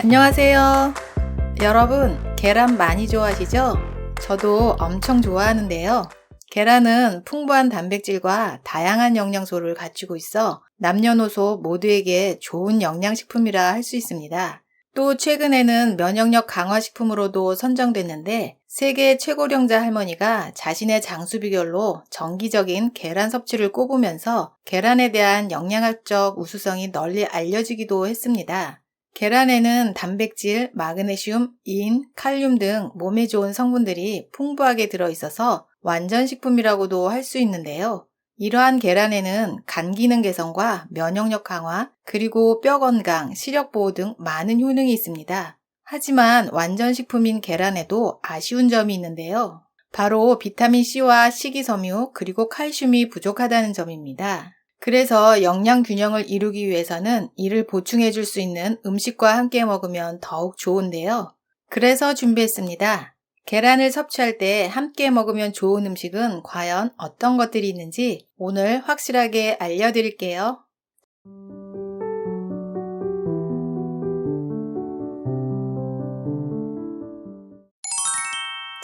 안녕하세요. 여러분, 계란 많이 좋아하시죠? 저도 엄청 좋아하는데요. 계란은 풍부한 단백질과 다양한 영양소를 갖추고 있어 남녀노소 모두에게 좋은 영양식품이라 할 수 있습니다. 또 최근에는 면역력 강화식품으로도 선정됐는데 세계 최고령자 할머니가 자신의 장수 비결로 정기적인 계란 섭취를 꼽으면서 계란에 대한 영양학적 우수성이 널리 알려지기도 했습니다. 계란에는 단백질, 마그네슘, 인, 칼륨 등 몸에 좋은 성분들이 풍부하게 들어있어서 완전 식품이라고도 할 수 있는데요. 이러한 계란에는 간 기능 개선과 면역력 강화, 그리고 뼈 건강, 시력 보호 등 많은 효능이 있습니다. 하지만 완전 식품인 계란에도 아쉬운 점이 있는데요. 바로 비타민C와 식이섬유, 그리고 칼슘이 부족하다는 점입니다. 그래서 영양 균형을 이루기 위해서는 이를 보충해 줄 수 있는 음식과 함께 먹으면 더욱 좋은데요. 그래서 준비했습니다. 계란을 섭취할 때 함께 먹으면 좋은 음식은 과연 어떤 것들이 있는지 오늘 확실하게 알려드릴게요.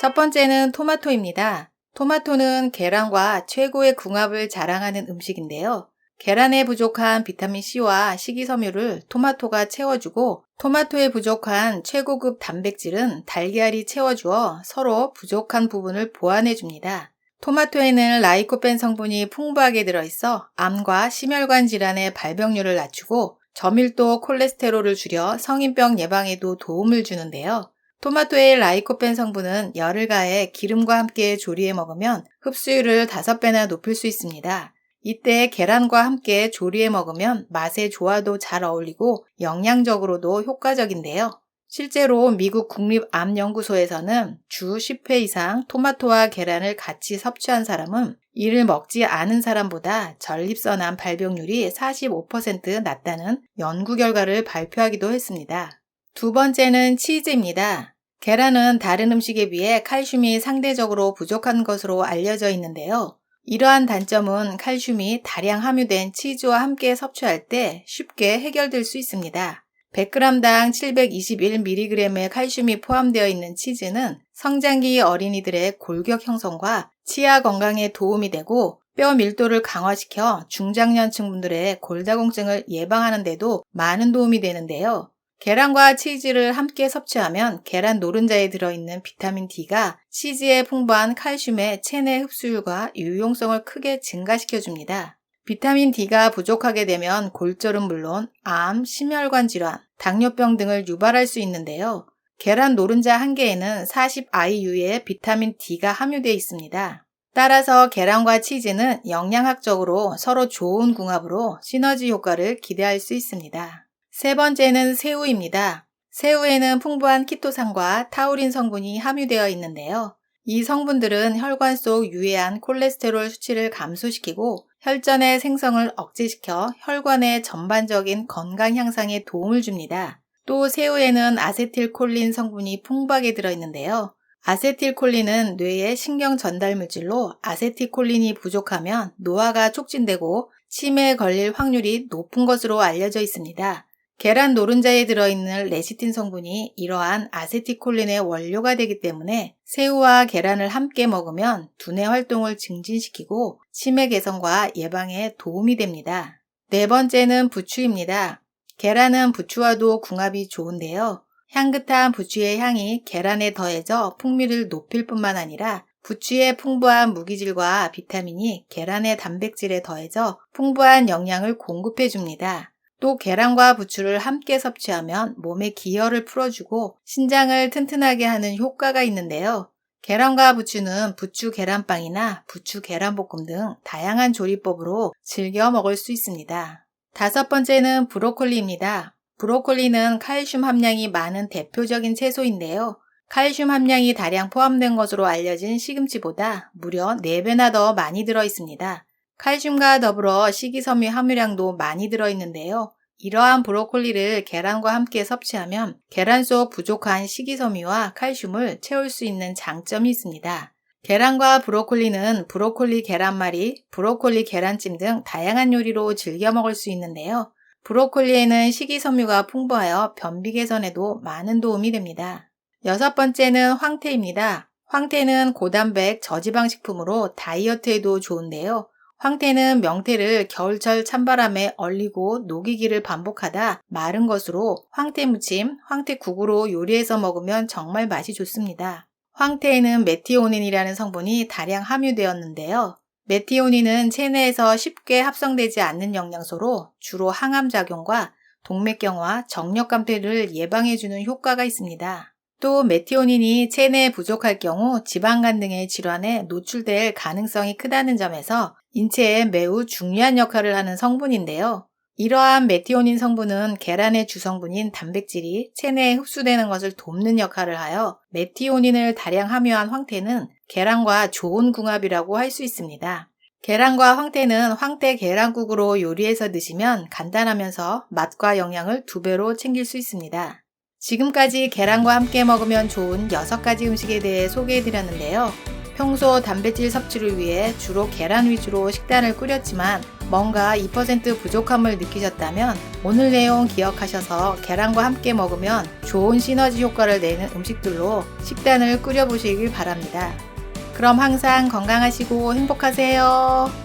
첫 번째는 토마토입니다. 토마토는 계란과 최고의 궁합을 자랑하는 음식인데요. 계란에 부족한 비타민C와 식이섬유를 토마토가 채워주고 토마토에 부족한 최고급 단백질은 달걀이 채워주어 서로 부족한 부분을 보완해줍니다. 토마토에는 라이코펜 성분이 풍부하게 들어있어 암과 심혈관 질환의 발병률을 낮추고 저밀도 콜레스테롤을 줄여 성인병 예방에도 도움을 주는데요. 토마토의 라이코펜 성분은 열을 가해 기름과 함께 조리해 먹으면 흡수율을 5배나 높일 수 있습니다. 이때 계란과 함께 조리해 먹으면 맛의 조화도 잘 어울리고 영양적으로도 효과적인데요. 실제로 미국 국립암연구소에서는 주 10회 이상 토마토와 계란을 같이 섭취한 사람은 이를 먹지 않은 사람보다 전립선암 발병률이 45% 낮다는 연구 결과를 발표하기도 했습니다. 두 번째는 치즈입니다. 계란은 다른 음식에 비해 칼슘이 상대적으로 부족한 것으로 알려져 있는데요. 이러한 단점은 칼슘이 다량 함유된 치즈와 함께 섭취할 때 쉽게 해결될 수 있습니다. 100g당 721mg의 칼슘이 포함되어 있는 치즈는 성장기 어린이들의 골격 형성과 치아 건강에 도움이 되고 뼈 밀도를 강화시켜 중장년층 분들의 골다공증을 예방하는 데도 많은 도움이 되는데요. 계란과 치즈를 함께 섭취하면 계란 노른자에 들어있는 비타민 D가 치즈의 풍부한 칼슘의 체내 흡수율과 유용성을 크게 증가시켜줍니다. 비타민 D가 부족하게 되면 골절은 물론 암, 심혈관 질환, 당뇨병 등을 유발할 수 있는데요. 계란 노른자 한 개에는 40IU의 비타민 D가 함유되어 있습니다. 따라서 계란과 치즈는 영양학적으로 서로 좋은 궁합으로 시너지 효과를 기대할 수 있습니다. 세 번째는 새우입니다. 새우에는 풍부한 키토산과 타우린 성분이 함유되어 있는데요. 이 성분들은 혈관 속 유해한 콜레스테롤 수치를 감소시키고 혈전의 생성을 억제시켜 혈관의 전반적인 건강 향상에 도움을 줍니다. 또 새우에는 아세틸콜린 성분이 풍부하게 들어있는데요. 아세틸콜린은 뇌의 신경 전달 물질로 아세틸콜린이 부족하면 노화가 촉진되고 치매에 걸릴 확률이 높은 것으로 알려져 있습니다. 계란 노른자에 들어있는 레시틴 성분이 이러한 아세티콜린의 원료가 되기 때문에 새우와 계란을 함께 먹으면 두뇌 활동을 증진시키고 치매 개선과 예방에 도움이 됩니다. 네 번째는 부추입니다. 계란은 부추와도 궁합이 좋은데요. 향긋한 부추의 향이 계란에 더해져 풍미를 높일 뿐만 아니라 부추의 풍부한 무기질과 비타민이 계란의 단백질에 더해져 풍부한 영양을 공급해 줍니다. 또 계란과 부추를 함께 섭취하면 몸의 기혈을 풀어주고 신장을 튼튼하게 하는 효과가 있는데요. 계란과 부추는 부추 계란빵이나 부추 계란볶음 등 다양한 조리법으로 즐겨 먹을 수 있습니다. 다섯 번째는 브로콜리입니다. 브로콜리는 칼슘 함량이 많은 대표적인 채소인데요. 칼슘 함량이 다량 포함된 것으로 알려진 시금치보다 무려 4배나 더 많이 들어 있습니다. 칼슘과 더불어 식이섬유 함유량도 많이 들어있는데요. 이러한 브로콜리를 계란과 함께 섭취하면 계란 속 부족한 식이섬유와 칼슘을 채울 수 있는 장점이 있습니다. 계란과 브로콜리는 브로콜리 계란말이, 브로콜리 계란찜 등 다양한 요리로 즐겨 먹을 수 있는데요. 브로콜리에는 식이섬유가 풍부하여 변비 개선에도 많은 도움이 됩니다. 여섯 번째는 황태입니다. 황태는 고단백 저지방 식품으로 다이어트에도 좋은데요. 황태는 명태를 겨울철 찬바람에 얼리고 녹이기를 반복하다 마른 것으로 황태 무침, 황태국으로 요리해서 먹으면 정말 맛이 좋습니다. 황태에는 메티오닌이라는 성분이 다량 함유되었는데요. 메티오닌은 체내에서 쉽게 합성되지 않는 영양소로 주로 항암작용과 동맥경화, 정력감퇴를 예방해주는 효과가 있습니다. 또 메티오닌이 체내에 부족할 경우 지방간 등의 질환에 노출될 가능성이 크다는 점에서 인체에 매우 중요한 역할을 하는 성분인데요. 이러한 메티오닌 성분은 계란의 주성분인 단백질이 체내에 흡수되는 것을 돕는 역할을 하여 메티오닌을 다량 함유한 황태는 계란과 좋은 궁합이라고 할 수 있습니다. 계란과 황태는 황태 계란국으로 요리해서 드시면 간단하면서 맛과 영양을 두 배로 챙길 수 있습니다. 지금까지 계란과 함께 먹으면 좋은 6가지 음식에 대해 소개해드렸는데요. 평소 단백질 섭취를 위해 주로 계란 위주로 식단을 꾸렸지만 뭔가 2% 부족함을 느끼셨다면 오늘 내용 기억하셔서 계란과 함께 먹으면 좋은 시너지 효과를 내는 음식들로 식단을 꾸려보시길 바랍니다. 그럼 항상 건강하시고 행복하세요.